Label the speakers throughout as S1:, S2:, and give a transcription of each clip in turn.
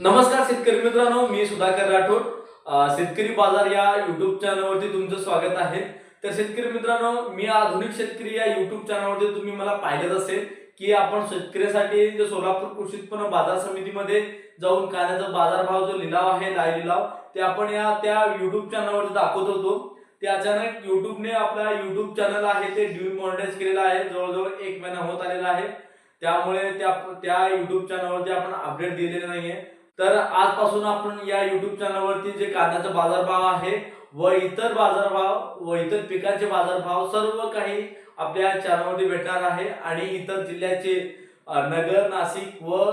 S1: नमस्कार शेतकरी मित्रांनो मी सुधाकर राठोड. शेतकरी बाजार या युट्यूब चॅनलवरती तुमचं स्वागत आहे. तर शेतकरी मित्रांनो मी आधुनिक शेतकरी या युट्यूब चॅनलवरती तुम्ही मला पाहिलंच असेल की आपण शेतकऱ्यासाठी जे सोलापूर कृषी उत्पन्न बाजार समितीमध्ये जाऊन कांद्याचा बाजारभाव जो लिलाव आहे लाय लिलाव ते आपण या त्या युट्यूब चॅनलवरती दाखवत होतो. ते अचानक युट्यूबने आपला युट्यूब चॅनल आहे ते डिमॉनिटाईज केलेलं आहे. जवळजवळ एक महिना होत आलेला आहे. त्यामुळे त्या त्या युट्यूब चॅनलवरती आपण अपडेट दिलेले नाहीये. तर आजपासून आपण या युट्यूब चॅनलवरती जे कांद्याचा बाजारभाव आहे व इतर बाजारभाव व इतर पिकांचे बाजारभाव सर्व काही आपल्या चॅनलमध्ये भेटणार आहे. आणि इतर जिल्ह्याचे नगर नाशिक व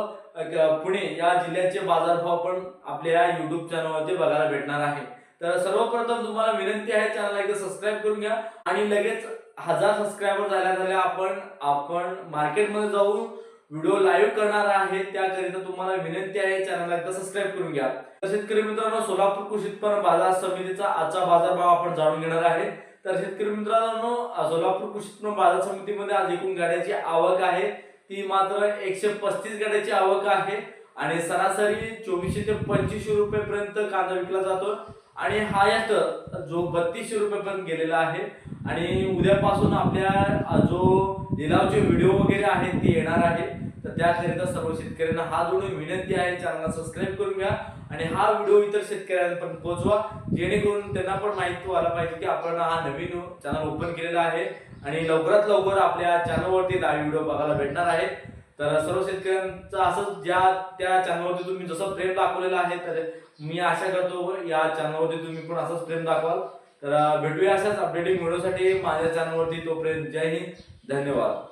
S1: पुणे या जिल्ह्याचे बाजारभाव पण आपल्या या युट्यूब चॅनलवरती बघायला भेटणार आहे. तर सर्वप्रथम तुम्हाला विनंती आहे चॅनलला एकदा सबस्क्राईब करून घ्या. आणि लगेच हजार सबस्क्रायबर झाल्या झाल्या आपण आपण मार्केटमध्ये जाऊन व्हिडिओ लाईव्ह करणार आहे त्याकरिता तुम्हाला विनंती आहे चॅनलला एकदा सबस्क्राईब करून घ्या. तर शेतकरी मित्रांनो सोलापूर कृषी उत्पन्न बाजार समितीचा आजचा बाजारभाव आपण जाणून घेणार आहे. तर शेतकरी मित्रांनो सोलापूर कृषी उत्पन्न बाजार समितीमध्ये आज एकूण गाड्याची आवक आहे. ती मात्र एकशे पस्तीस गाड्याची आवक आहे आणि सरासरी चोवीसशे ते पंचवीसशे रुपयेपर्यंत कांदा विकला जातो. आणि हा यात जो बत्तीसशे रुपयेपर्यंत गेलेला आहे. आणि उद्यापासून आपल्या जो लिलावचे व्हिडिओ वगैरे आहेत ते येणार आहे. त्याकरिता सर्व शेतकऱ्यांना हा जोडून विनंती आहे. चॅनलला सबस्क्राईब करून घ्या आणि हा व्हिडिओ इतर शेतकऱ्यांपर्यंत पोहोचवा. जेणेकरून त्यांना पण माहिती व्हायला पाहिजे की आपण हा नवीन चॅनल ओपन केलेला आहे आणि लवकरात लवकर आपल्या चॅनलवरती लाईव्ह व्हिडिओ बघायला भेटणार आहे. तर सर्व शेतकऱ्यांचं असंच ज्या त्या चॅनलवरती तुम्ही जसं प्रेम दाखवलेलं आहे तर मी आशा करतो या चॅनलवरती तुम्ही पण असंच प्रेम दाखवाल. तर भेटूया अशाच अपडेटिंग व्हिडिओसाठी माझ्या चॅनलवरती तोपर्यंत जय हिंद. धन्यवाद.